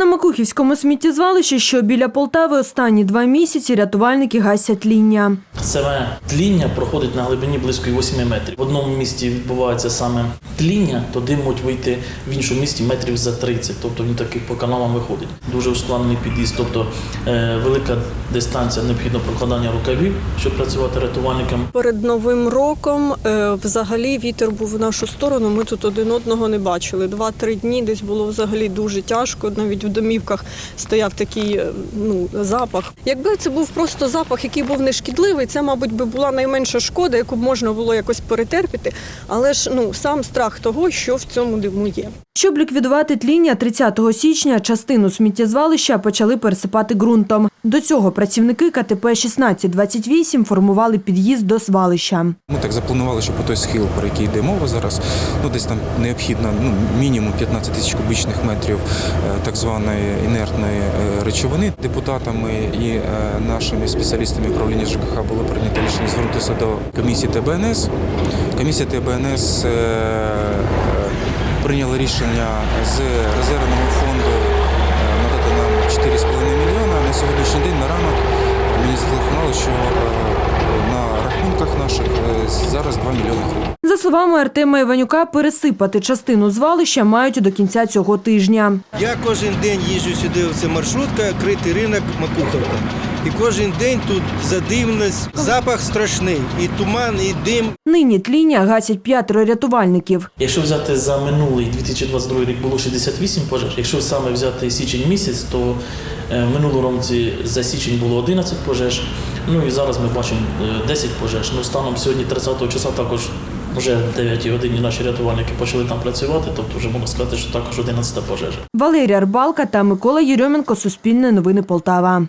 На Макухівському сміттєзвалищі, що біля Полтави, останні два місяці рятувальники гасять ління. Саме тління проходить на глибині близько 8 метрів. В одному місці відбувається саме тління, то дим можуть вийти в іншому місці метрів за 30, тобто він такий по каналам виходить. Дуже ускладнений під'їзд, тобто е, велика дистанція, необхідно прокладання рукавів, щоб працювати рятувальникам. Перед новим роком е, взагалі вітер був в нашу сторону. Ми тут один одного не бачили. Два-три дні десь було взагалі дуже тяжко. Навіть в домівках стояв такий е, ну запах. Якби це був просто запах, який був нешкідливий, це, мабуть, би була найменша шкода, яку б можна було якось перетерпіти. Але ж ну сам страх того, що в цьому диму є. Щоб ліквідувати тління, 30 січня частину сміттєзвалища почали пересипати ґрунтом. До цього працівники КТП 1628 формували під'їзд до звалища. Ми так запланували, що по той схил, про який йде мова зараз, ну десь там необхідно ну, мінімум 15 тисяч кубічних метрів е, так званої інертної е, речовини. Депутатами і е, нашими спеціалістами управління ЖКХ було прийнято рішення звернутися до комісії ТБНС. Комісія ТБНС прийняла рішення з резервного фонду надати нам 4,5 мільйона. Е, зараз 2 мільйони гривень. За словами Артема Іванюка, пересипати частину звалища мають до кінця цього тижня. Я кожен день їжджу сюди, це маршрутка, критий ринок Макуховка. І кожен день тут задимність, запах страшний, і туман, і дим. Нині тління гасять п'ятеро рятувальників. Якщо взяти за минулий 2022 рік було 68 пожеж, якщо саме взяти січень місяць, то е, в минулому році за січень було 11 пожеж. Ну і зараз ми бачимо е, 10 пожеж. Ну станом сьогодні 30-го числа також вже в 9 годині наші рятувальники почали там працювати, тобто вже можна сказати, що також 11 пожежа. Валерія Рбалка та Микола Єрьоменко. Суспільне новини Полтава.